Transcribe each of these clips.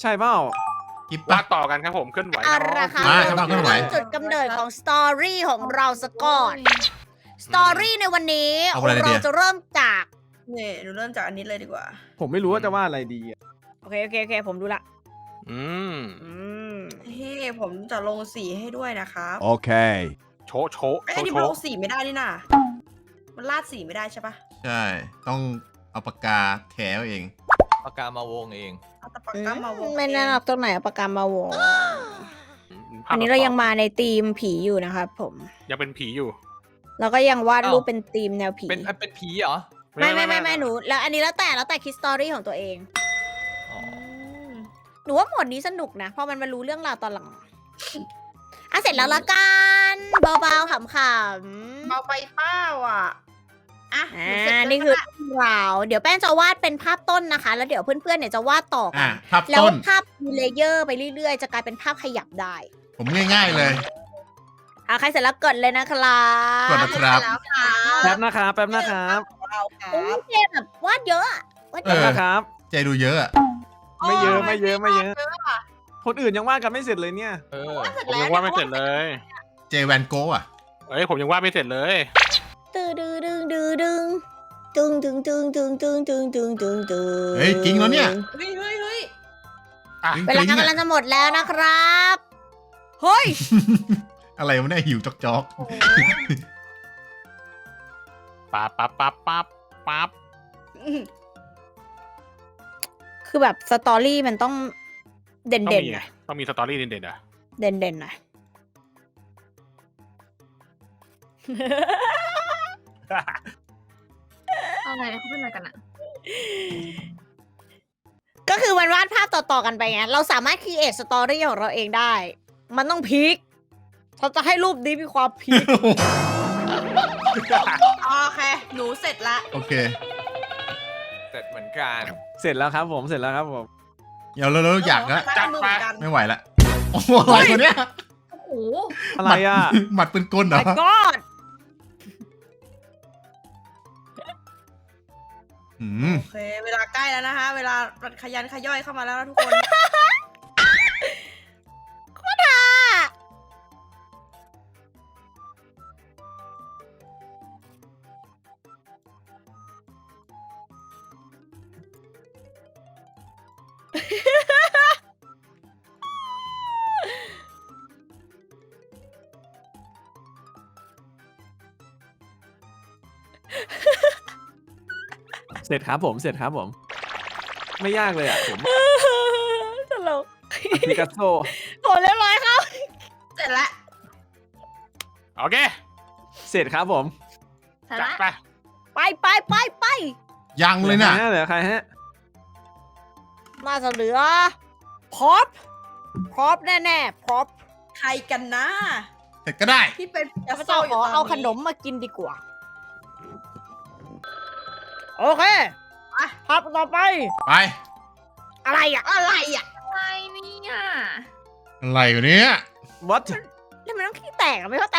ใช่เปล่า กิบว่าปะต่อกันครับผมเคลื่อนไหวเอาละค่ะมาเรากำลังเคลื่อนไหว จุดกำเนิดของสตอรี่ของเราสกก่อนสตอรี่ในวันนี้เอาอะไรดี เราอะจะเริ่มจากนี่หนูเริ่มจากอันนี้เลยดีกว่า ผมไม่รู้ว่าจะว่าอะไรดีอะโอเคโอเคโอเคผมดูละ อืมอืม เฮ้ผมจะลงสีให้ด้วยนะครับ Okay. โชว์โชว์ไอ้โชยอันว์นี้โชมันลว์งสีไม่ได้นี่น่ะมันลาดสีไม่ได้ใช่ปะใช่ ต้องเอาปากกาแถวเอง ปากกามาวงเอง เอาตะปากกามาวงไม่แน่นอนตรงไหนเอาปากกามาวงภพอันนี้เรายังมาในธีมผีอยู่นะครับผมยังเป็นผีอยู่ แล้วก็ยังวาดอ้าวรูปเป็นธีมแนวผี เป็นเป็นผีเหรอ ไม่ไม่ไม่ไม่หนู แล้วอันนี้แล้วแต่แล้วแต่คิดสตอรี่ของตัวเองอ๋อหนูว่าหมวดนี้สนุกนะเพราะมันมารู้เรื่องราวตอนหลังอะเสร็จแล้วละกันเบาๆขำๆเบาไปเป้าอะ อะอ่หเสร็จาแล้วนี่คือนะราว เดี๋ยวแป้งจะวาดเป็นภาพต้นนะคะ แล้วเดี๋ยวเพื่อนๆเนี่ยจะวาดต่อกัอะนภาพแล้วต้น ภาพมีเลเยอร์ไปเรื่อยๆ จะกลายเป็นภาพขยับได้ผมง่าย ๆเลย อะใครเสร็จแล้วกดเลยนะครับกดนะครับ แล้วค่ะแป๊บนะครับแป๊บนะครับของเราครัโอ้บยเจมแบบวาดเยอะอะวาดเยเออะอนะครับ ใจดูเยอะอะไม่เยอะไม่เยอะไม่เยอะเยอะอะคนอื่นยังวาดกันไม่เสร็จเลยเนี่ย เออว่าเสร็จผมแล้วยังว่าดไม่เสร็จเลย เจแวนโกะอะเอ้ยผมยังว่าดไม่เสร็จเลยตึง ดึงดึงดึงดึงตึงตึงตึงตึงตึงตึงตึงตึงตึงเฮ้ยจริงแล้วเนี่ย เฮ้ยเฮ้ยเฮ้ยอะจริงเวลาๆกำลัอะงจะหมดแล้วนะครับ เฮ้ยอะไรวะเนี่ยหิวจอกจอกปั๊บปั๊บปั๊บปั๊บปั๊บคือแบบสตอรี่มันต้องเด่ต้องนๆมีหไงน่อยต้องมีสตอรี่เด่นๆอะเด่นๆหน่อย อะไรเขาเป็นอะไรกันอะก็คือมันวาดภาพต่อๆกันไปไง เราสามารถคีเอทสตอรี่ของเราเองได้ มันต้องพีคเราจะให้รูปนี้มีความพีค โอเค หนูเสร็จละ โอเค เสร็จเหมือนกัน เสร็จแล้วครับผมเสร็จแล้วครับผม เดี๋ยวเราอยากละจัดมือเหมือนกันไม่ไหวละโอ้โหอะไรวะเนี่ยโอ้โหอะไรอะ หมัดปืนกลเหรอ My God อืมโอเค เวลาใกล้แล้วนะคะ เวลาขยันขย่อยเข้ามาแล้วนะทุกคน เสร็จครับผมเสร็จครับผม ไม่ยากเลยอะผมตลกพิกัสโซโอ้เรียบร้อยครับเสร็จแล้วโอเคเสร็จครับผมใช่จัดละไปไปไปไปไปยังเลยน่ะเหลือใครฮะมาจะเหลือพร็อพพร็อพแน่ๆพร็อพใครกันนะเสร็จก็ได้ ที่เป็นเดี๋ยวพระเจ้าขอเอาขนมมากินดีกว่า โอเคภาพต่อไป ไป อะไรอะ อะไรอะอะไรเนี่ยอะไรอยู่เนี่ย what ทำไมต้องขี้แตกอะไม่เข้าใจ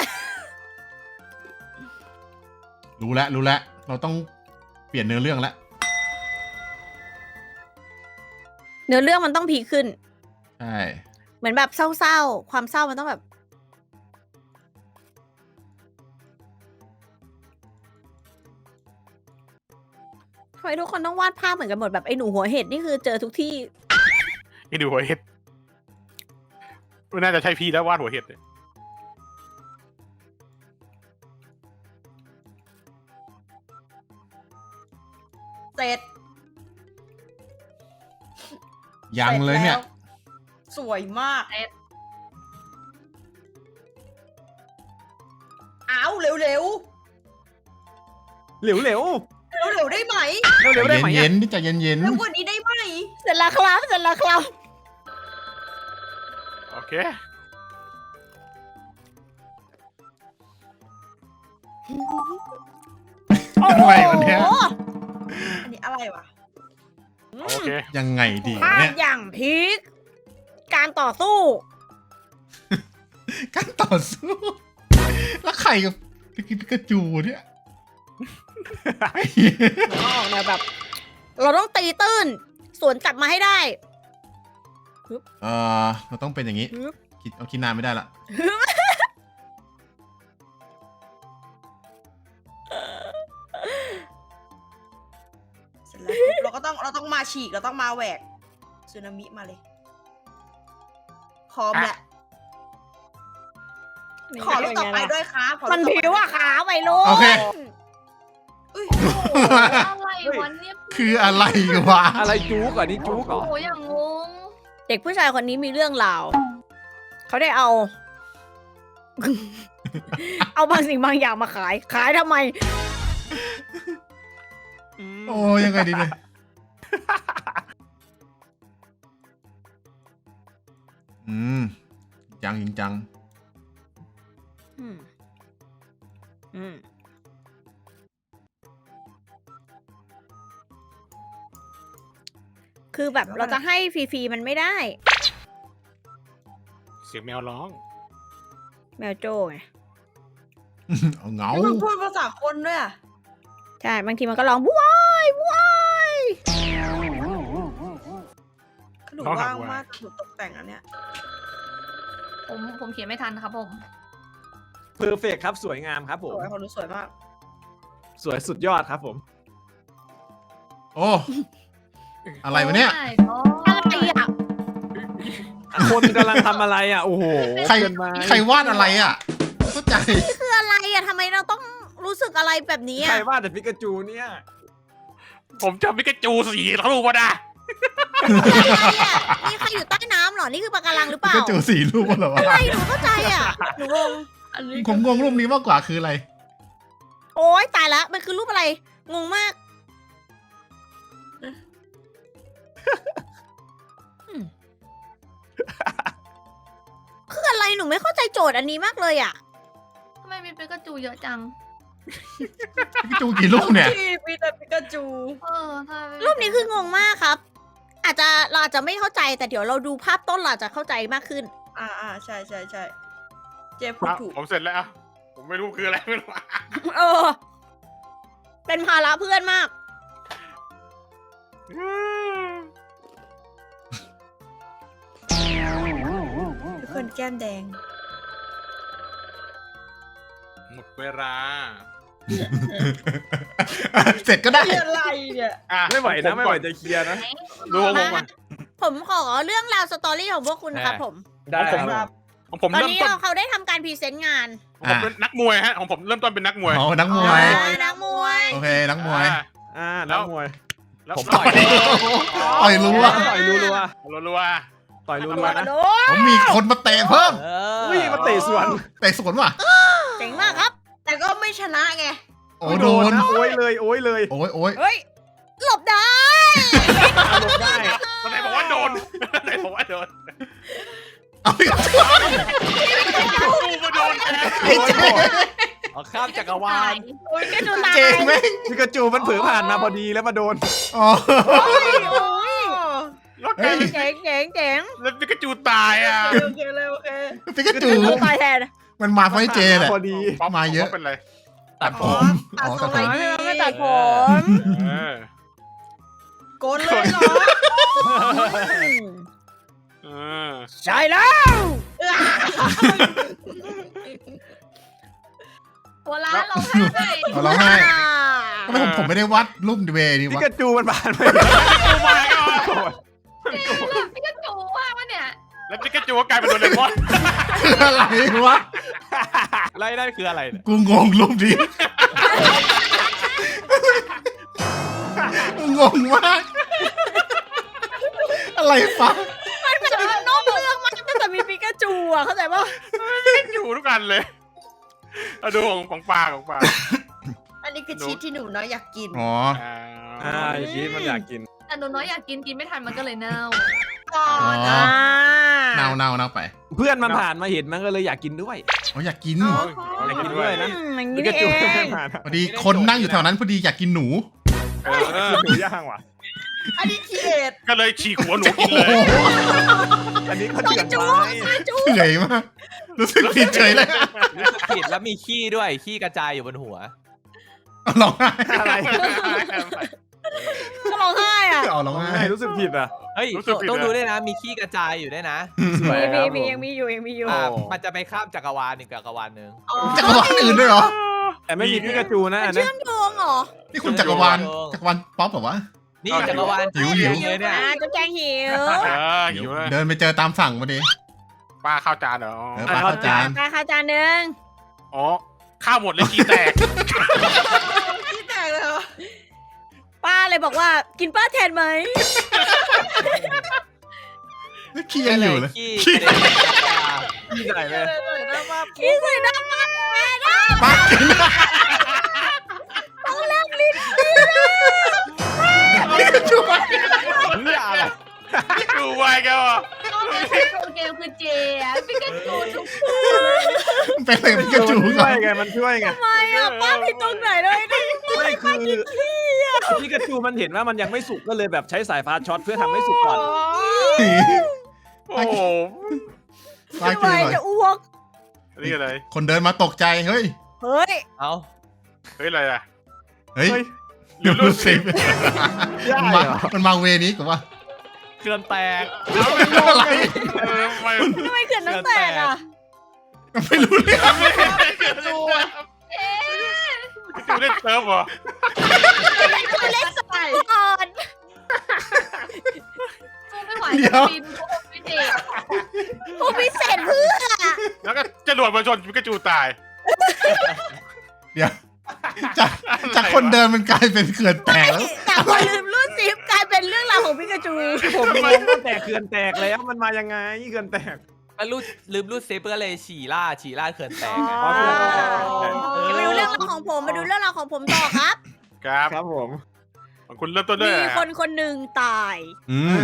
รู้แล้วรู้แล้วเราต้องเปลี่ยนเนื้อเรื่องแล้วเนื้อเรื่องมันต้องพีคขึ้น ใช่ เหมือนแบบเศร้าๆ ความเศร้ามันต้องแบบ มทุกคนต้องวาดภาพเหมือนกันหมดแบบไอ้หนูหัวเห็ดนี่คือเจอทุกที่ นี่ดูหัวเห็ดไม่น่าจะใช่พี่แล้ววาดหัวเห็ดเนี่ยเสร็จยังเลยเนี่ย สร็จแล้วสวยมากเอาเร็วๆเหลวเหลวเร็ว เร็วๆได้ไหมเร็วเร็วได้ไหมเย็อะนๆนี่ใจเย็นเร็วกว่านี้ได้ไหมเสร็จแล้วครับเสร็จแล้วครับโอเคๆอะไรวะเนี่ย โอ้โหอันนี้อะไรวะโอเคยังไงดีภาพเนี่ยอย่างพีคการต่อสู้ การต่อสู้ แล้วใครกับพิกิพิกาจูเนี่ย เราออกแนวแบบ เราต้องตีตื้น สวนกลับมาให้ได้ เออเราต้องเป็นอย่างนี้ฮึบคิดเอาคิดนานไม่ได้ละ เสร็จแล้วปุ๊บเราก็ต้องเราต้องมาฉีกเราต้องมาแหวกสึนามิมาเลย พร้อมแหละ ขอลูกต่อไปด้วยครับขอลูกมันต่อไปผิวอะขาไปลูกโอเค อุ้ยอะไรวะเนี่ยคืออะไรวะอะไรจู๊ก่อนนี่จู๊ก่อนโอ้ยอย่างงงเด็กผู้ชายคนนี้มีเรื่องราว เขาได้เอา เอาบางสิ่งบางอย่างมาขาย ขายทำไม โอ้ยังไงดีเนี่ยอืมจังจริงจังอืมอืม คือแบบเราจะให้ฟรีๆมันไม่ได้ เสียงแมวร้อง แมวโจ้ไงเอาเหงานี่มันพูดภาษาคนด้วยอะใช่บางทีมันก็ร้องว้ายว้ายหนูต้องหาว่างว่ามากหนูตกแต่งอันเนี้ยผมผมเขียนไม่ทันครับผม เพอร์เฟกครับ สวยงามครับผสม วยของหนูสวยมาก สวยสุดยอดครับผม โอ้ อะไรวะเนี่ยได้ก็อะไรอะคนกำลังทำอะไรอะ โอ้โหใคร เกินไปใครวาดอะไรอะไม่เข้าใจ คืออะไรอะทำไมเราต้องรู้สึกอะไรแบบนี้ใครอะวาดแต่ปิกาจูเนี่ย ผมจำมิกาจูสีทะลุมาได้อะไรอะนี่ใครอยู่ใต้น้ำเหรอ นี่คือปะการังหรือเปล่าก็เจอสีรูปว่าเหรอวะอะไรหนูเข้าใจอะหนูงงอันนี้ผมงงรูปนี้มากกว่าคืออะไร โอ๊ยตายละมันคือรูปอะไร งงมาก คืออะไรหนูไม่เข้าใจโจทย์อันนี้มากเลยอะ ทำไมมีปิกาจูเยอะจัง พี่จูกี่รูปเนี่ย ที่มีแต่ปิกาจู เออถ้าไม่รูปนี้คืองงมากครับ อาจจะเราอาจจะไม่เข้าใจแต่เดี๋ยวเราดูภาพต้นเราอาจจะเข้าใจมากขึ้น อ่าอ่าใช่ใช่ใช่เจพูดถูกผมเสร็จแล้ว ผมไม่รู้คืออะไรไม่รู้ เออ เป็นภาระเพื่อนมาก แก้มแดง หมดเวลา เสร็จก็ได้เรียอะไรเนี่ย อะไม่ไหวผนะมไม่ไหวจะเคลียร์นะ ดูของผมก่อน ผมขอเรื่องราวสตอรี่ของพวกคุณนะครับผม ได้ผม ครับ ของผมตอนเริ่มนี้ต้นเราเขาได้ทำการพรีเซนต์งานของผมเป็นนักมวยฮะของผมเริ่มต้นเป็นนักมวยอ๋อนักมวย อ่านักมวย โอเค นักมวย อะอ่าแล้นัวกมวย แล้วผมต่ต่ออยยต่อยรู้ว่าต่อยรัวรัวๆ ต่อยรัวๆนะ โดผมมีคนมาเตะเพิ่มเอออุ้ยมาเตะสวน เตะสวนว่ะ เจ๋งมากครับ แต่ก็ไม่ชนะไง โอ้โดนนะโอ้ยเลย โอ้ยเลย โอ้ยโอ้ยเฮ้ย หลบได้อารมณ์ได้ๆตอนไหนบอกว่าโดนตอนไหนบอกว่าโดนเอาไปก่อนกูมาโดนแทนไอ้เจ๊เอาข้ามจักรวาลโอ้ยก็ดูตายเจ๊แม่งปิกาจูมันเผลอผ่านมาพอดีแล้วมาโดน อ๋อ โอ้ยโอ้ยแล้วเฮ้กันยเจ๋งเจ๋งเจ๋งแล้วปิกาจูตายอะโอเคเลยโอเคปิกาจูดูตายแทนมันมาเพราะไอ้เจแหละพอดีป๊ปมาเยอะป๊ปเป็นไรตัดผมตัดอ๋อทรตัดงผอะไรมดีไม่ตัดผมเออโกนเลยเหรอเออใช่แล้วหัวล้านเราให้เอาเราให้ทำไมผมผมไม่ได้วัดรูปเวนี่ปิวะกาจูมันผ่านไปกูมาก่อน วปิกาจูก็กลายเป็นโดเรมอนคืออะไรวะอะไรนั่นคืออะไรเนี่ยกูงงรูปนี้งงมาก อะไรปะมันแบบนอกเรื่องมากตั้งแต่มีปิกาจูอะเข้าใจป่ะอยู่ทุกอันเลยเอาดูของของปลาของปลาอันนี้คือชีสที่หนูน้อยอยากกิน อ๋ออ่าอ่าอย่างนี้มันอยากกิน แต่หนูน้อยอยากกินกินไม่ทันมันก็เลยเน่า ก่ออ๋อนอ่าเน่าเน่าเน่าไปเพื่อนมันผ่านมาเห็นมันก็เลยอยากกินด้วยอ๋ออยากกินอยากกินด้วยนะ อืมอย่างปินี้กานี่จูเอมันง ผ่านพอดีคนนั่งอยู่แถวนั้นพอดีอยากกินหนู เออหนูย่างว่ะ อันนี้คีเอทก็เลยฉีกหัวหนูกินโอ้เลยโหอันนี้ก็ซอเถื่ยอนจูไปซอยจูเหนื่อยมากรู้สึกผิดเฉยเลยรู้สึกผิดแล้วมีขี้ด้วยขี้กระจายอยู่บนหัว ร้องไห้อะไรทำ ร้องไห้อะเอาร้องไห้ไม่รู้สึกผิดอะ เฮ้ยรู้สึกผิดต้องเลยดูด้วยนะ มีขี้กระจายอยู่ด้วยนะสวยมีครับมีผมยังมีอยู่ยังมีอยู่อ่าโอ้มันจะไปข้ามจักรวาลหนึ่งจักรวาลหนึ่งจักรวาลอื่นด้วยเหรอ แต่ไม่มีพิกาจูนะมันอันนั้เชื่นอมโยงเหรอนี่คุณจักรวาลจักรวาลป๊อปเหรอวะ นี่จักรวาลหิวหิว เลยเนี่ยอ่าจุ๊บแจงหิวเออหิวเลยเดินไปเจอตามสั่งพอดี ป้าข้าวจานเหรอเออปลาข้าวจานมาข้าวจานหนึ่งอ๋อข้าวหมดเลยขี้แตก ป้าเลยบอกว่ากินป้าแทนไหมขี้ยังอยู่เลยขี้ขี้กระเด็นที่ไหนเลยกินใส่น้ำมันแม่นะป้ากินต้องเลิกลิ้นพิกาจูมาเพื่ออะไรดูไวกันวะเกมคือเจอะพี่ก็จูทุกเป็นอะไรกับพิกาจูมันก่ช่อวยนไงมันช่วยไงทำไมอะป้าผิดตรงไหนเลยนี่ไม่คือ พิกาจูมันเห็นว่ามันยังไม่สุกก็เลยแบบใช้สายฟ้าช็อตเพื่อทำให้สุกก่อน โอ้โหป้าทำกิไมนเลยจะอ้วก นี่อะไร คนเดินมาตกใจ เฮ้ย เฮ้ย เอาเฮ้ย อะไรอะ เฮ้ยเฮ้ยเดี๋ยวรู้สิได้มันเหรมาอมันมาเวนี้กับว่า เคลื่อนแตก อะไรเออไม่ทำไมเกิดน้ำแตกอะ ไม่รู้เรื่องดู ดูเล่นเซิร์ฟเหรอเล็กสก่อนสู้ไม่ไหวบินพวกพี่เจพวกพิเศษเพื่อแล้วก็จรวดมาชนพิกาจูตายเดี๋ยวจากจากคนเดินมันกลายเป็นเขื่อนแตกแล้วแต่พอลืมรุ่นซิฟกลายเป็นเรื่องราวของพิกาจู ผมงงตั้งแต่เขื่อนแตกแล้วมันมายังไงเขื่อนแตก ก็รูดลืมรูดเซฟก็เลยฉี่ล่าดฉี่ล่าดเคลื่อนแตกไงอ๋อมาดูเรื่องราวของผมมาดูเรื่องราวของผมต่อครับ ครับ ครับผมคุณเริ่มต้นด้วยมีอะไรคนคนหนึ่งตาย อืม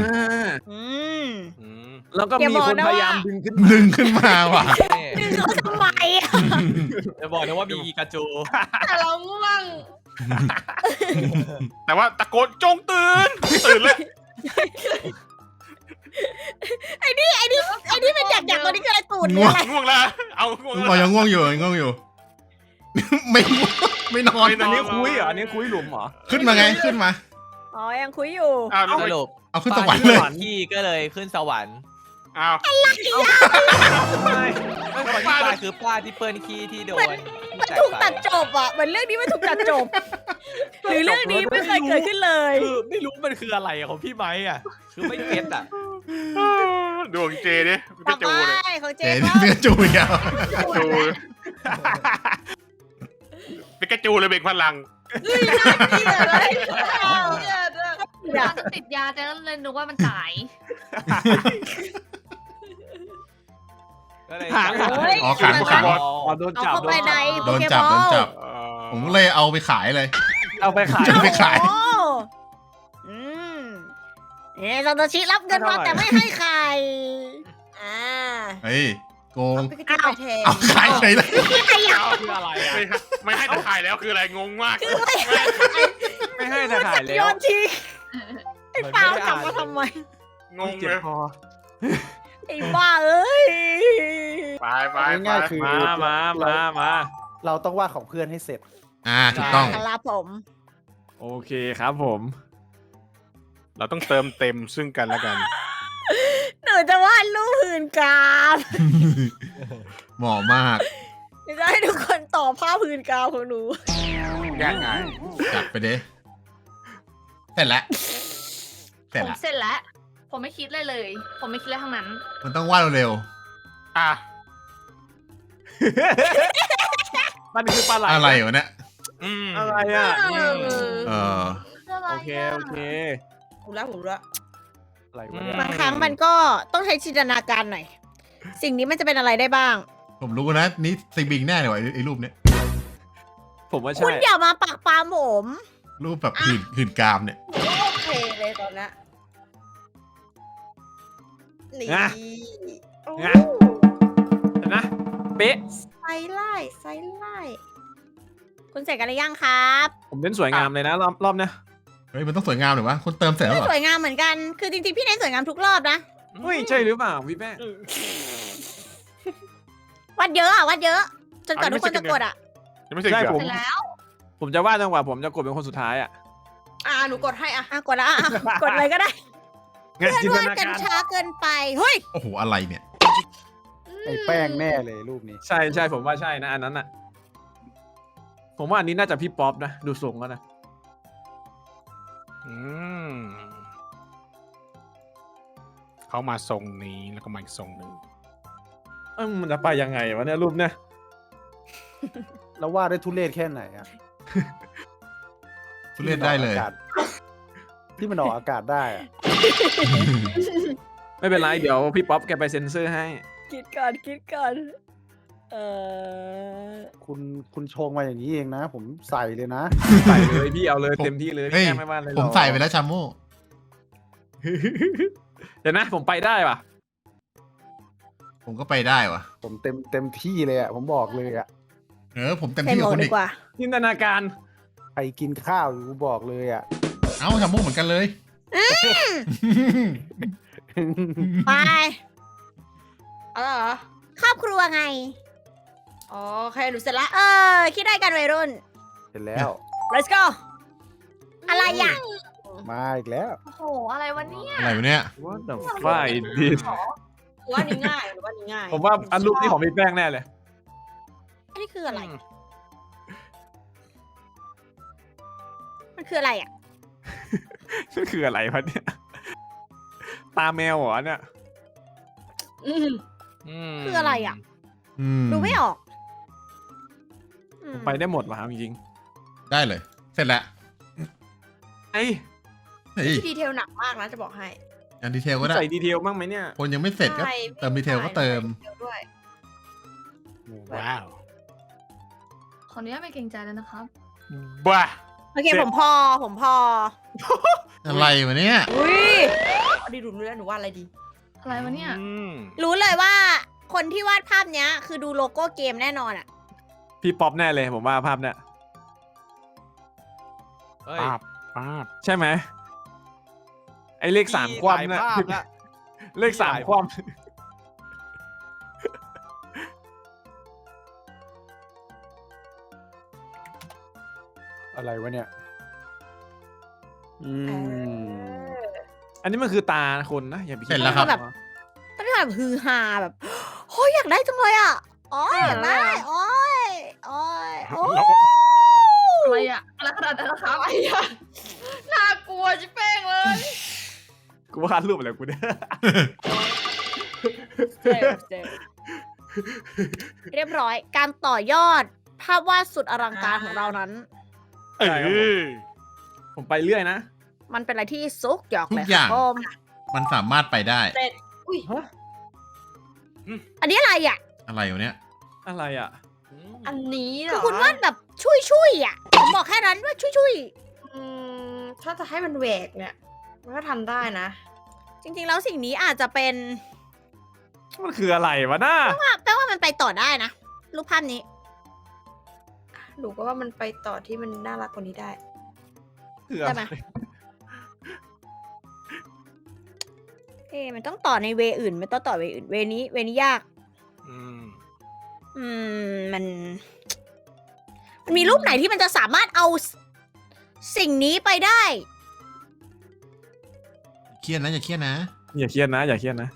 อืม อืมแล้วก็อย่ามีบอกคนนะพว่ายายามดึงขึ้นดึงขึ้นมาว่ะนี่ดึงเขาทำไมอะจะบอกนะว่ามีอีกาจูแต่เราง่วงแต่ว่าตะโกนจงตื่น ตื่นเลย ไอ้นี่ไอ้นี่ไอ้นี่เป็นอยากอยากตอนนี้คืออะไรตูดหรืออะไรง่วงแล้วเอาง่วงเราแล้วยังง่วงอยู่ยังง่วงอยู่ ไม่ง่วงไม่นอนไม่นอันนี้คุยเหรออันนี้คุยหลุมเหรอขึ้นมาไงขึ้นมา อ๋อยังคุยอยู่อ้าวสรุปเอาขึ้นสวรรค์เลยขี้ก็เลยขึ้นสวรรค์อ้าว ไม่ไม่ คนที่ตายคือป้าที่เปิ้ลขี้ที่โดนมันถูกตัดจบอะเหมือนเรื่องนี้มันถูกตัดจบ หรือเรื่องนี้ไม่เคยเกิดขึ้นเลย คือไม่รู้มันคืออะไรอะของพี่ไม้อะคือไม่เก็ตอะดวงเจดิพิต่อกาไปจูเลยของเจเจ๊ก็พิกาจูอีกแล้วจูพิกาจูเลยเบ่งพลังเกลียดเลยเกลียดอะยาจะติดยาแต่ก็เลยนึกว่ามันตาย ก็เลยหางเฮ้ยอ๋อขังขัง อ๋อโดนเอาจับเข้าไปในโดนจับโดนจับ เอ่อผมก็เลยเอาไปขายเลย เอาไปขายจะไปขาย โอ้โหอืมเอ๊ะซาโตชิรับเงินมาแต่ไม่ให้ใครอ่าเฮ้ยโกง พิกาจูไปแทนเอาขายเลยเลยขยับคืออะไรอะไม่ให้ไม่ให้ตะข่ายแล้วคืออะไรงงมากคือไม่ไม่ให้จะขายแล้โยวนทิ้งไอ้เปล่าจับมาทำไม งงเจ็เลบยคอไอ้บ้าเอ้ย ไปไปไปง่ายๆคือ มา มา มา มา เราต้องวาดของเพื่อนให้เสร็จ อ่าถูกต้อง ครับผม โอเคครับผม เราต้องเติมเต็มซึ่งกันและกัน หนูจะวาดรูปหื่นกามเหมาะมากหนูจะให้ทุกคนต่อภาพหื่นกามของหนูยากไงจัดไปเด้เสร็จแล้วเสร็จผมแล้วเสร็จแล้ว ผมไม่คิดเลยเลย ผมไม่คิดเลยทั้งนั้น มันต้องวาดเร็วอะ มันคือปลาไหลๆอะไรวะเนี่ยอืมอะไรอะเออเออโอเคโอเคผมแล้วผมแล้วอะไรวะเนี่ยบางครั้งมันก็ต้องใช้จินตนาการหน่อย สิ่งนี้มันจะเป็นอะไรได้บ้าง ผมรู้นะนี่ซีบิงแน่เลยว่ะไอ้ไอ้รูปเนี้ยผมว่าคุใช่ณอย่ามาปักปามผมรูปแบบหื่นหื่นกามเนี่ยผมว่าโอเคเลยตอนเนี้ยนี่ เป๊ะ ไซไล่ไซไล่คุณเสร็จกันหรือยังครับผมเน้นสวยงามเลยนะ รอบรอบเนี้ยเฮ้ยมันต้องสวยงามหน่อยวะคุณเติมเสร็จแล้วเหรอสวยงามเหมือนกัน คือจริงๆ พี่เน้นสวยงามทุกรอบนะเฮ้ยใช่หรือเปล่าพี่แป้งวัดเยอะอะวัดเยอะ จนกว่าทุกคนจะกดอะยังไม่เสร็จใช่เหรผอมเสร็จแล้วผมจะวาดจังหวะผมจะกดเป็นคนสุดท้ายอะอ่าหนูกดให้อะอะกดแล้วอะอะกดเลยก็ได้ไงจินตวาดนากันการช้าเกินไปเฮ้ยโอ้โหอะไรเนี่ย ไอ้แป้งแน่เลยรูปนี้ ใช่ใช่ผมว่าใช่นะอันนั้นอะ ผมว่าอันนี้น่าจะพี่ป๊อปนะ ดูทรงแล้วนะ อืมเขามาทรงนี้แล้วก็มาอีกทรงหนึ่งเอ้ามันจะไปยังไงวะเนี่ยรูปเนี่ย แล้ววาดได้ทุเรศแค่ไหนอะทุเรียนได้เลยที่มันออกอากาศที่มันออกอากาศได้อะ ไม่เป็นไร เดี๋ยวพี่ป๊อปแกไปเซ็นเซอร์ให้ คิดก่อนคิดก่อน เออคุณคุณชงมาอย่างนี้เองนะ ผมใส่เลยนะ ใส่เลยพี่เอาเลยผมเต็มที่เลยเฮ้ยแม่ไม่ว่าอะไรหรอกผมใส่ไปแล้วชามูเดี๋ยวนะผมไปได้ปะผมก็ไปได้วะผมเต็มเต็มที่เลยอะผมบอกเลยอะเออผมเต็มใส่ที่หมกับวกคุณดีอีกกว่า จินตนาการใครกินข้าวอยู่กูบอกเลยอะเอ้าชามูเหมือนกันเลย ไปเอาละเหรอ ครอบครัวไง อ๋อโอเคหนูเสร็จละ เออ คิดได้กันวัยรุ่น เสร็จแล้ว let's go อะไรอะ มาอีกแล้วโอ้โห อะไรวะเนี่ย อะไรวะเนี่ย What the fuck is this หนูว่านี่ง่ายหนูว่านี่ง่ายผมว่าอันรูปนี้ของพี่แป้งแน่เลย อันนี้คืออะไร มันคืออะไรอะ นี่คืออะไรวะเนี่ย ตาแมวเหรอเนี่ย อืม มคืออะไรอะอืมดูไม่ออกอืมไปได้หมดว่ะจริงได้เลย เสร็จแล้วๆไอ้ยเฮ้ยดีเทลหนักมากนะจะบอกให้อันดีเทลก็ได้ ใส่ดีเทลบ้างไหมเนี่ยคนยังไม่เสร็จก็ ใช่เติมดีเทลก็เติม ใส่ดีทลด้วย ว้าวขออนุญาตไม่เกรงใจแล้วนะครับ บ้า โอเค เสร็จ ผมพอ ผมพออะไรวะเนี่ย อุ้ยเอาดีดูรู้แล้วหนูว่าอะไรดี อะไรวะเนี่ย อืมรู้เลยว่าคนที่วาดภาพเนี้ย คือดูโลโก้เกมแน่นอนอะพี่ป๊อปแน่เลยผมว่าภาพเนี่ยเฮ้ยป้าบป้าบใช่ไหมไอ้เลขสามความเนี่ยหลายภาพละ เลขสามความ อะไรวะเนี่ย อืม อันนี้มันคือตาคนนะอย่าไปดเสร็จแล้วครับแบบตอนนี้แบบฮือฮาแบบโอ้ยอยากได้จังเลยอะอ๋ออยากได้โอ้ยโอ้ยโอ้ยอะไรอะอะไรขนาดนั้นนะครับอะไรอะน่ากลัวจิเป้งเลยกูวาดรูปอะไรกูเนี่ยเจอเจอเรียบร้อย การต่อยอด ภาพวาดสุดอลังการของเรานั้น เอใช่ครับผมอผมไปเรื่อยนะ มันเป็นอะไรที่ซุกหยอกทุเลกยอย่างครับผมมันสามารถไปได้เสร็จอุ้ยอันนี้อะไรอะ อะไรวะเนี่ย อะไรอะ อันนี้เหรคืออคุณวาดแบบชุยชุยๆอะ ผมบอกแค่นั้นว่าชุยชุยอืมถ้าจะให้มันแหวกเนี่ย มันก็ทำได้นะ ๆจริง ๆ แล้วสิ่งนี้อาจจะเป็นมันคืออะไรวะน้าว่าแปลว่ามันไปต่อได้นะ รูปภาพนี้ หนูก็ว่ามันไปต่อที่มันน่ารักกว่านี้ได้ คืออะไรได้ไหม เอ๊ะมันต้องต่อในเวอื่นไม่ต้องต่อเวอื่น เวนี้ เวนี้ยาก อืม อืม มัน มันมีรูปไหนที่มันจะสามารถเอาสสิ่งนี้ไปได้ เครียดนะอย่าเครียดนะ อย่าเครียดนะ อย่าเครียดนะ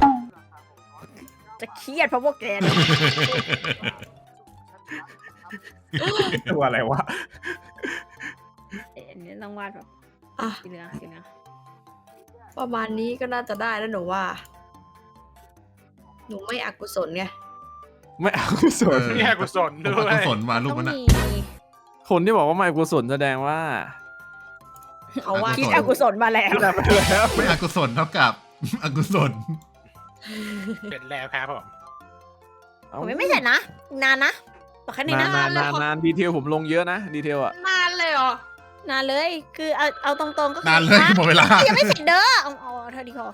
จะเครียดเพราะพวกแกเนี่ย ตัวอะไรวะ เอ๊ะอันนี้ต้องวาดแบบอะ สีเหลืองสีเหลือง ประมาณนี้ก็น่าจะได้แล้วหนูว่า หนูไม่อกุศลไงไม่เอากุศลเออนี่ให้กุศลผมด้วเอากุยศลมารูปต้อมันงอะมีคนที่บอกว่าไม่กุศลแสดงว่าเอาว่าคิดอกุศลมาแล้วคิดอะไรไปแล้วไม่อกุศลเท่ากับ อกุศลเป็นแล้วครับผม ผมยังไม่เสร็จนะอีกนานนะบอกแค่นี้นานะนนานนานนานดีเทลผมลงเยอะนะ ดีเทลอะนานเลยเหรอ นานเลย คือเอาเอาตรงๆก็คืนานเลยฮะหมดเวลา ยังไม่เสร็จเด้อเอาเอาเท่านี้พอ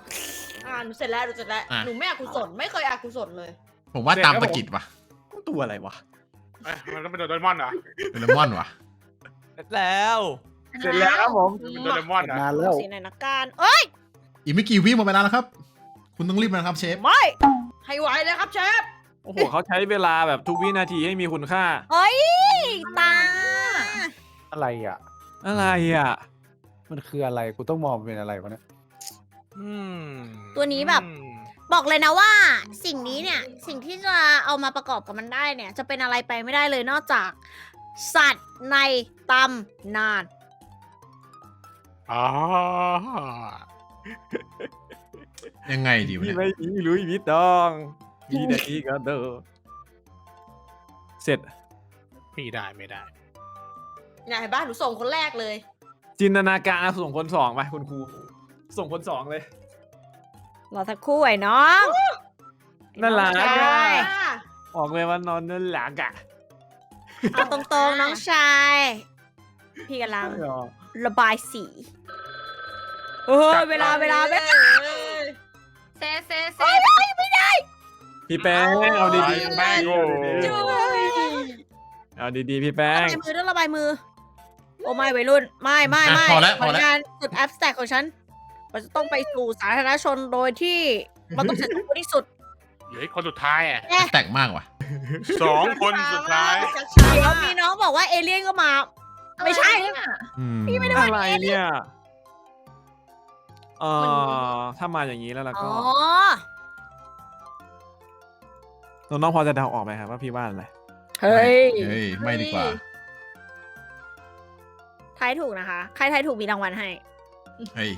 อ่าหนูเสร็จแล้วหนูเสร็จแล้ว อะ หนูไม่อกุศลไม่เคยอกุศลเลย ผมว่าตามตะกิดว่ะตัวอะไรวะ เอ้ยมันต้องเป็นโดเรมอนเหรอเป็นเลมอนว่ะเสร็จแล้วเสร็จแล้วครับผมเป็นโดเรมอนเหรอ นานแล้ว สีไหนอยนะการเอ้ย อีกไม่กี่วิหมดเวลาแล้วครับ คุณต้องรีบนะครับเชฟ ไม่ ให้ไวเลยครับเชฟ โอ้โหเขาใช้เวลาแบบทุกวินาทีให้มีคุณค่าเฮ้ย ตา อะไรอะ อะไรอะ มันคืออะไรกูต้องมองเป็นอะไรวะเนี่ยอืมตัวนี้แบบบอกเลยนะว่า สิ่งนี้เนี่ย สิ่งที่จะเอามาประกอบกับมันได้เนี่ย จะเป็นอะไรไปไม่ได้เลยนอกจาก สัตว์ในตำนาน อ๋อยังไงดีวะพี่เนี่ยไม่มีลุยวิตตองมีแต่อีกาเดอเสร็จ ไม่ได้ไม่ได้ เนี่ยเห็นป่ะหนูส่งคนแรกเลย จินตนาการส่งคนสองไปคุณครู ส่งคนสองเลย รอสักครู่ไอ้น้อง น่ารักใชอะ่ออกเลยว่านอนนั่นหลักอะเอาตรงๆน้องชาย พี่กำลังระบายสีเฮ้ยเวลาเวลาเวลา เซเซเซ พี่แป้งเอาดีแป้งโอ้ๆเอาดีๆพี่แป้ระงบายมือต้องระบายมือ โอ้ไม่วัยรุ่น ไม่ไม่อะไม่พอแล้วผพอลแล้ว งานสุดแอปสแต็กของฉัน มันจะต้องไปสู่สาธารณชนโดยที่มันต้องเสร็จสมบูรณ์ที่สุดเหลืออีกคนสุดท้ายอะแตกมากว่ะ สองคนสุดท้าย เดี๋ยวมีน้องบอกว่าเอเลี่ยนก็มา ไม่ใช่ อืมพี่ไม่ได้อะไรเนี่ยเออถ้ามาอย่างนี้แล้วแล้วอ๋ก็อน้องๆพอจะเดาออกไหมครับว่าพี่ว่าอะไรเฮ้ย เฮ้ยไม่ดีกว่าทายถูกนะคะ ใครทายถูกมีรางวัลให้ เฮ้ย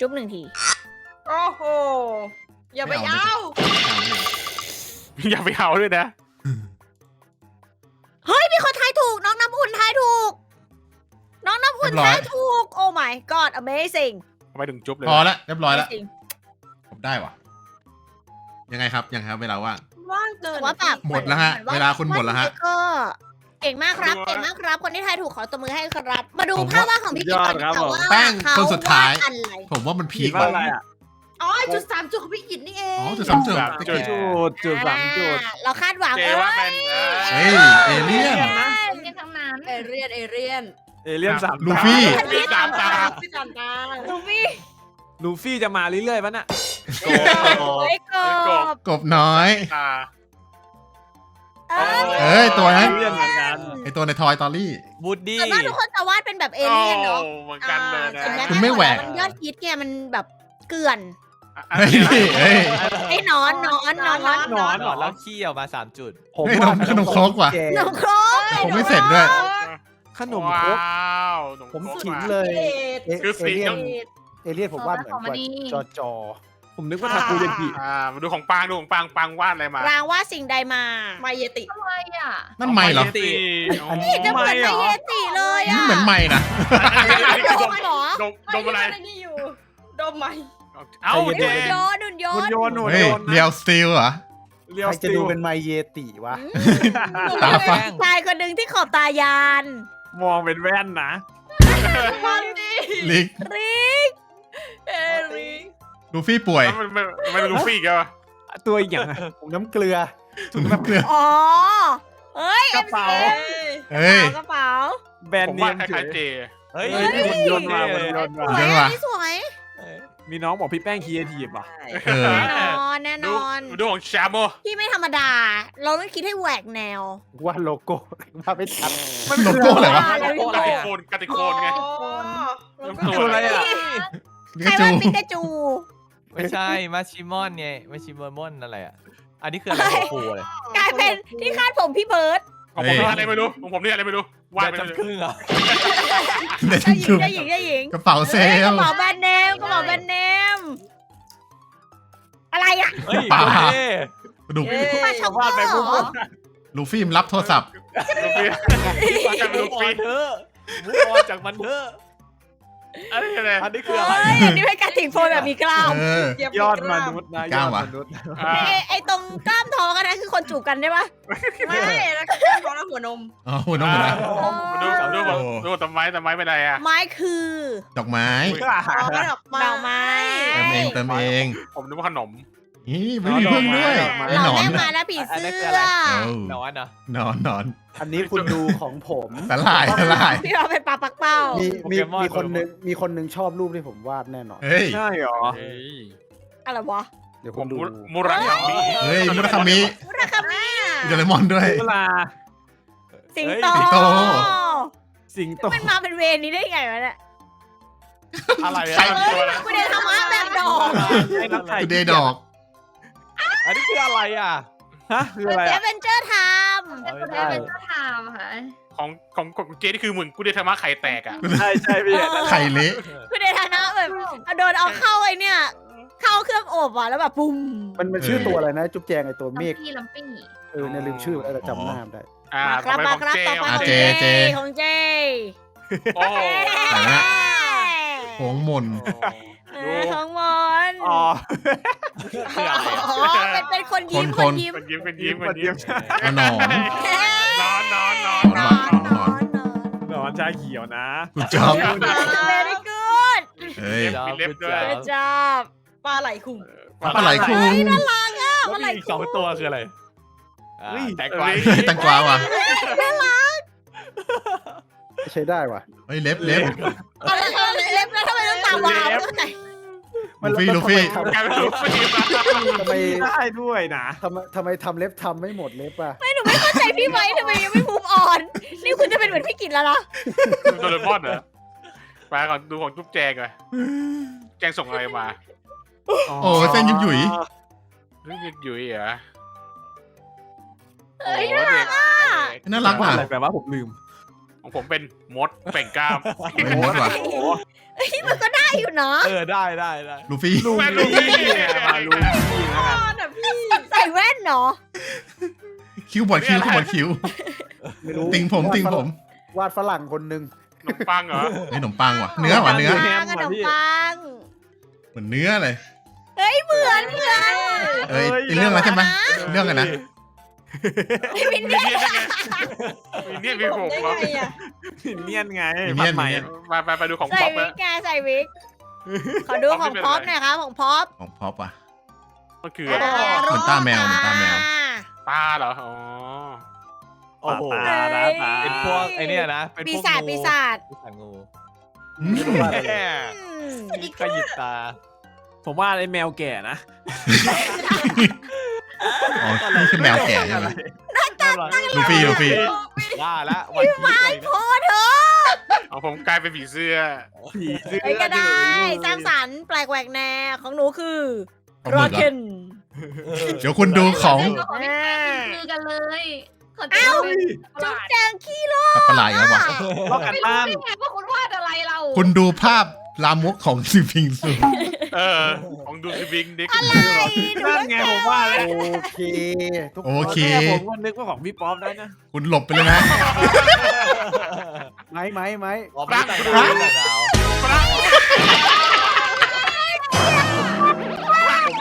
จุ๊บหนึ่งที โอ้โห อย่าไปไม่เอาเอา อย่าไปเอาด้วยนะ เฮ้ย มีคนทายถูก น้องน้ำอุ่นทายถูก น้องน้ำอุ่นเรียบร้อยทายถูก โอ้ my god amazing ทำไมถึงจุ๊บเลยพอละเรียบร้อยละ amazing ผมได้ว่ะ ยังไงครับ ยังไงครับ เวลาว่าง ว่างเกินแต่ว่าแบบหมดแล้วฮะเมือนเวลาคุณหมดแล้วฮะาก็ เก่งมากครับ เก่งมากครับ คนที่ทายถูกขอตบมือให้ครับ มาดูผมภาพวาดของพี่กิ๊กก่อนยอดครับดีกว่าว่าแป้งเขาคนสุดท้ายวดอะไรผมว่ามันพีพี่คว่าว่ะอะไรอะอ๋อจุดสามจุดของพี่กิตนี่เองอ๋อจุดสามจุดตะจุกี้ดจุดจุดสามจุด อ่าเราคาดหวังเจเอ้ว่าเป็นเฮ้ยเอเลี่ยนเรียนทั้งนั้นเอเรียนเอเรียนเอเลี่ยนสามลูฟี่พี่ตามตาพี่จันตาลูฟี่ลูฟี่จะมาเรื่อยๆปะน่ะโกโอ้ยกบกบน้อย ตา เอ้ยเอ้ยตัวนั้นเอเลี่ยนเหมือนกันไอตัวในทอยตอรี่ บูดดี้ส่วนมากทุกคนจะวาดเป็นแบบเอเลี่ยนเนาะโอ้เหมือนกันเลยนะอ่าเห็นหคุณไม่แหวก มันยอดฮิตไงมันแบบเกลื่อนเฮ้ยเฮ้ยไอ้หนอนหนอนหนอนหนอนหนอนแล้วขี้ออกมาสามจุด ผมเฮ้ยว่าขนมครกว่ะเจหนมครกผมไม่เสร็จด้วย ขนมครกว้าวขนผมครกขิงว่ะเลยเอ็ดเอคือเอสีเลี่ยนเขียวเอเลี่ยนผมวาดเหมือนกว่าจอจอ ผมนึกว่าทาโกูยากิอ่ามาดูของปางดูของปางปางวาดอะไรมารางว่าสิ่งใดมา มาเยติทำไมอะนั่นไม่เหรอตีอันนี้จะเหมือนไอเยติเลยนี่อะเหมือนไม่นะโดมเหรอดมดมอะไรนี่อยู่ดมไหมเอ้าใจเจเย็หุ่นนยนต์หุ่นยหุ่นนต์โยนหุ่นเฮ้ยโยนเรียวสตีลเหรอเรียวใครสจะติดูลเป็นไมเยติวะตาฟ้าชายคนหนึ่งที่ขอบตายาน มองเป็นแว่นนะมันดิลิกริกเอริง ลูฟี่ป่วยมันมันมันลูฟี่กันวะตัวอีกอย่างอะผมน้ำเกลือ ถุงน้ำเกลือ อ๋อ เฮ้ย กระเป๋า เฮ้ย กระเป๋า แบรนผด์มเนีว่ายมคเฉล้ายยๆเจ เฮ้ยเฮ้ยหุ่นยนต์มาหุ่นยนต์มาสวยเดี๋ยวอัว่ะนนี้สวย มีน้องบอกพี่แป้งคีเอทีฟอะเออ แน่นอน แน่นดูอน ดูของชาโมพี่ไม่ธรรมดา เราต้องคิดให้แหวกแนววาดโลโก้วาดไม่ทันโลโก้อะไรวะ อะไรกวะติโคนกติโคนไงแล้วก็ตัวอะไรอะปิใครกาจู ว่าปิกาจู ไม่ใช่มาชิมอนไงมาชิมอนอะไรอะ อันนี้คืออะไรของกูเลยกลายเป็นที่คาดผมพี่เบิร์ดของผมนี่อะไรไม่รู้ของผมนี่อะไรไม่รู้วาดไปจำครึ่งเหรอได้เจ้าจุ๊หญิงบเจ้าหญิงเจ้าหญิงกระเป๋าเซเฮ้ยลกระเป๋าแบรนด์เนมกระเป๋าแบรนด์เนมอะไรอะเฮ้ยป่าโอเคดูมาช็อปเปอวาดไปร์เหปุ๊บรอลูฟี่มันรับโทรศัพท์ลูฟี่วาดกันเป็นลูมุกออฟี่นเถอะมุกออนจากมันเถอะ อะไรอะไรอันนี้คืออะไร เฮ้ยอันนี้เป็นการถิงโฟนแบบมีกล้ามเออ ยอดมนุษย์นะยกล้าอดวะ มนุษย์อ่าไอ้ไอ้ตรงกล้ามท้องกันนะคือคนจูบกันได้ปะไม่แล้วก็แก้มท้องแล้วหัวนมอ๋อหัวนมหัวนะมาดูดูดูต้นไม้ต้นไม้เป็นไรอะ ไม้คือดอกไม้ อ๋อดอกไม้ดอกไม้ เติมเองเติมเอง ผมนึกว่าขนม นี่ไม่มีพึ่งด้วยไอ้หนเราอนแม่น่ะมาแล้วผีอันเสื้นี้คืออะไรอเออหนอนเหรอ หนอนหนอนอันนี้คุณดูของผมสลายสลายพี่เราเป็นปลาปักเป้ามีมีโปเกมอน มีคนนึงมีคนนึงชอบรูปที่ผมวาดแน่นอน เฮ้ย ใช่เหรอ เฮ้ยอะไรวะเดี๋ยวผคุมณดู มูราคามิเฮ้ยมุราคามิมุราคามิโดเรมอนด้วย เวลาสิงโตสิงโต สิงโตมันมาเป็นเวรนี้ได้ไงวะเนี่ยอะไรใครอะตัวละคุณเดทำมาแบบดอก ไอ้น้ำไข่คือเดย์ดอก อันนี้คืออะไรอะ ฮะ คืออะไรเออะเวนเจอร์ไทม์เอาไม่ได้ ได้เป็นเจ้าทามค่ะ ของของของเจนี่คือเหมือนกูเดธรรมะไข่แตกอะ ใช่ใช่พี่ไข่เละคุณเดทานะแบบเอาโดนเอาเข้าไอ้เนี่ย เข้าเครื่องอบอะแล้วแบบปุ้มมันมันชื่อตัวอะไรนะ จุ๊บแจงไอตัวเมฆลัมปี้ลัมปี้เออเนี่ยลืมชื่อไปแล้วแต่จำหน้าไม่ได้อ่ามาครับต่มาอคไปรับของต่อเจไปขขอองงเจเจ ของเจโอ้ ไหนนะ โหงมน เออของม อนอ๋อคืออะไรอะอ๋อเป็นเป็นคนยิ้มคนคนยิ้มมันยิ้มมันยิ้มมันยิ้มอะหนอน นอนนอนนอนนนออนนนอนหนอนชาเขียวนะคุณจ๊อบ very good เฮ้ยจอบมีเล็บด้วย good job ปลาไหลคุ้งปลาไหลคุ้งแล้วมีอีกสองตัวคืออะไรอ่าเฮ้ย แตงกวาแตงกวาว่ะใช้ได้ว่ะ เฮ้ยเล็บเล็บเอาเลยเอาเลยเล็บแล้วทำไมต้องตามวาวด้วย ลูฟี่ลูฟี่ กลายเป็นลูฟี่มาทำไมได้ด้วยนะ ทำไมทำไมทำเล็บทำไม่หมดเล็บอะ ไม่หนูไม่เข้าใจพี่ไว้ทำไมยังไม่มูฟออน นี่คุณจะเป็นเหมือนพี่กินแล้วนะโดเรมอนเหรอไปก่อนดูของจุ๊บแจงก่อนแจงส่งอะไรมาโอ้เส้นยุบหยุยเฮ้ยอยู่อีกเหรอเอ้ยโอ้เด็กน่ารักว่าอะอะไรแปลว่าผมลืม ของผมเป็นมดเป่งกล้ามไม่มดว่ะ เอ้ยมันก็ได้อยู่เนาะเออได้ได้ได้ลูฟี่ลูแม่ฟี่ลูฟี่เนี่ยมาลูฟี่แล้วกันอะพี่ใส่แว่นเนาะคิ้วบอดคิ้วคิ้วบอดคิ้วไม่รู้ติงผมติงผมวาดฝรั่งคนหนึ่งขนมปังเหรอเฮ้ยขนมปังว่ะเนื้อว่ะเนื้อปังขนมปังเหมือนเนื้อเลย เฮ้ยเหมือนเหมือนเอ้ยไอ้เรื่องอะไรใช่ไหมเรื่องอะไรนะ มินมีเนี่ยเนี่ยมีผมเหรอได้ไงอะเนียนไงเนียน ใหม่มาไปไปดูของใส่ป๊อปวินะกแกใส่วิก ขอดูของพ็อปหน่อยครับของพ็อปของพ็อปอะมันคือเหมือนตาแมวเหมือนตาแมว ตาเหรออ๋อ โอ้โหตาตาตา เป็นพวกไอเนี่ยนะ เป็นพวกปีศาจปีศาจปีศาจงูอืมอะไรแหมขยิบตา ผมว่าไอ้แมวแก่นะ อ๋อนี่คือแมวแก่ใช่ไหมน่ารักลูฟี่ลูฟี่ว่าละวันพีชเลยโอ้เธอเอาผมกลายเป็นผีเสื้อผีเสื้อไอ้ก็ได้สร้างสรรค์แปลกแหวกแนวของหนูคือของรมึองเหรอเคนเดี๋ยวคุณดูของก็ของพี่แจ๊คคือกันเลยขอโทเอ้าษจุ๊บแจงขี้โลสัตว์ประหลาดอีกแล้วว่ะล็อกกันไม่รู้บ้านได้ไงว่าคุณวาดอะไรเรา คุณดูภาพ ลามกของซิพิงซูเออ ของดูสิบิงดิอะไรหนูนั่นไงผมว่าแล้วโอเคทุกโอเค แม่ผมก็นึกว่าของพี่ป๊อปได้นะคุณหลบไปเลยนะไม้ไม้ไม้บอกไม่แต่งตัวแต่ดาว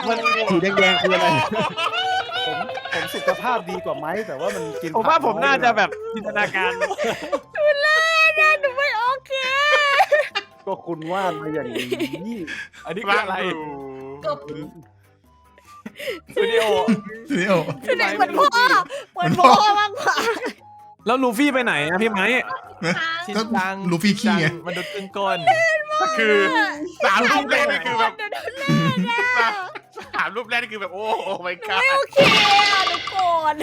มันสีแดงๆคืออะไรผมผมสุขภาพดีกว่าไม้แต่ว่ามันกินผมว่าผักผมน่าจะแบบจินตนาการ นะหนูไม่โอเค ก็คุณวาดมาอย่างนี้ อันนี้คือร่างอะไรดูกบสตูดิโอเดี๋ยวคือเหมือนพ่อเหมือนพ่อมากกว่าแล้วลูฟี่ไปไหนนะพี่ไม้ชินก็จังลูฟี่ขี้ไงจัมนุษย์ครึ่งก้นคือสามรูปแรกนี่คือแบบเดี๋ยวดูแลนะสามรูปแรกนี่คือแบบ โอ้โหไม่กล้าไม่โอเคอะทุกคน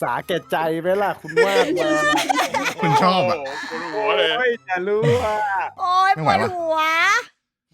สาแก่ใจไหมล่ะคุณวาดมา คุณชอบอะ โโหปวดหัวเลย โอ้ยจะรู้ว่า โอ้ยไม่ปไหววดวะ หัว